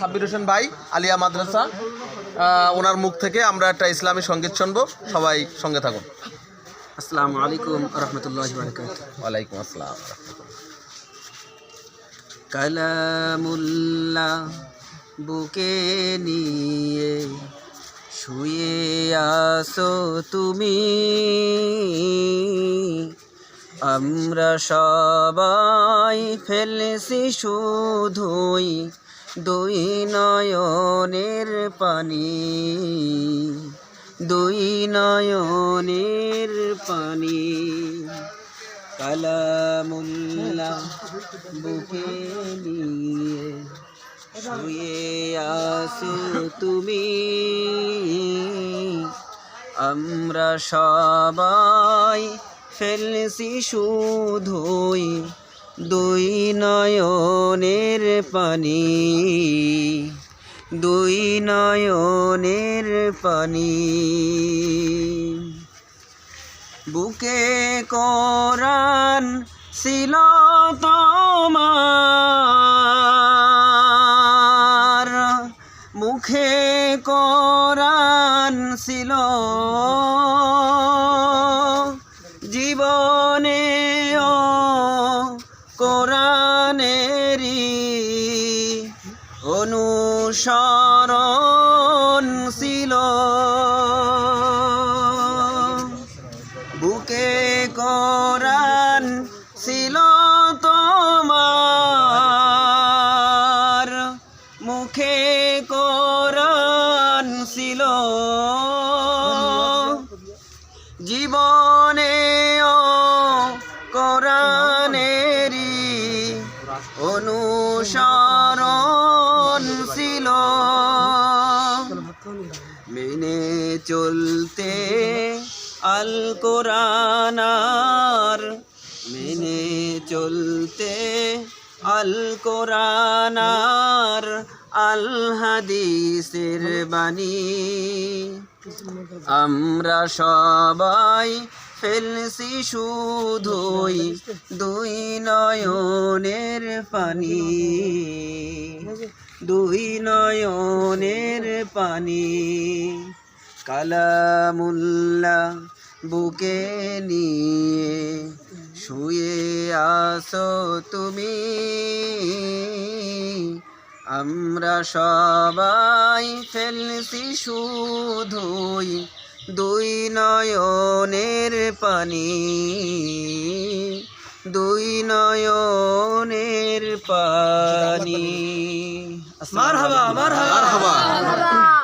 সাব্বির হোসেন ভাই আলিয়া মাদ্রাসা। ওনার মুখ থেকে আমরা একটা ইসলামী সংগীত শুনব। সবাই সঙ্গে থাকুন। আসসালামু আলাইকুম রহমতুল্লাহ ওয়ালাইকুম আসসালাম। কালামুল্লাহ বুকে নিয়ে শুয়ে আসো তুমি। আমরা সবাই ফেলেছি শুধুই দুই নয়নের পানি, দুই নয়নের পানি। কালামুল্লা বুকে নিয়ে শুয়ে আসো তুমি। আমরা সবাই ফেলছি শুধুই দুই নয়নের পানি দুই নয়নের পানি। বুকে কোরআন ছিল তোমার মুখে কোরআন ছিল কোরআনেরই অনুসরণ ছিল। বুকে কোরআন ছিল তোমার মুখে কোরআন ছিল। জীবনে অনুসরণ ছিল। মেনে চলতে আল কোরআনার মেনে চলতে আল কোরআনার আল হাদিসের বাণী। আমরা সবাই ফেলছি শুধুই দুই নয়নের পানি। দুই নয়নের পানি। কালামুল্লাহ বুকে নিয়ে শুয়ে আসো তুমি। আমরা সবাই ফেলছি শুধুই দুই নয়নের পানি দুই নয়নের পানি। মারহাবা মারহাবা। মারহাবা।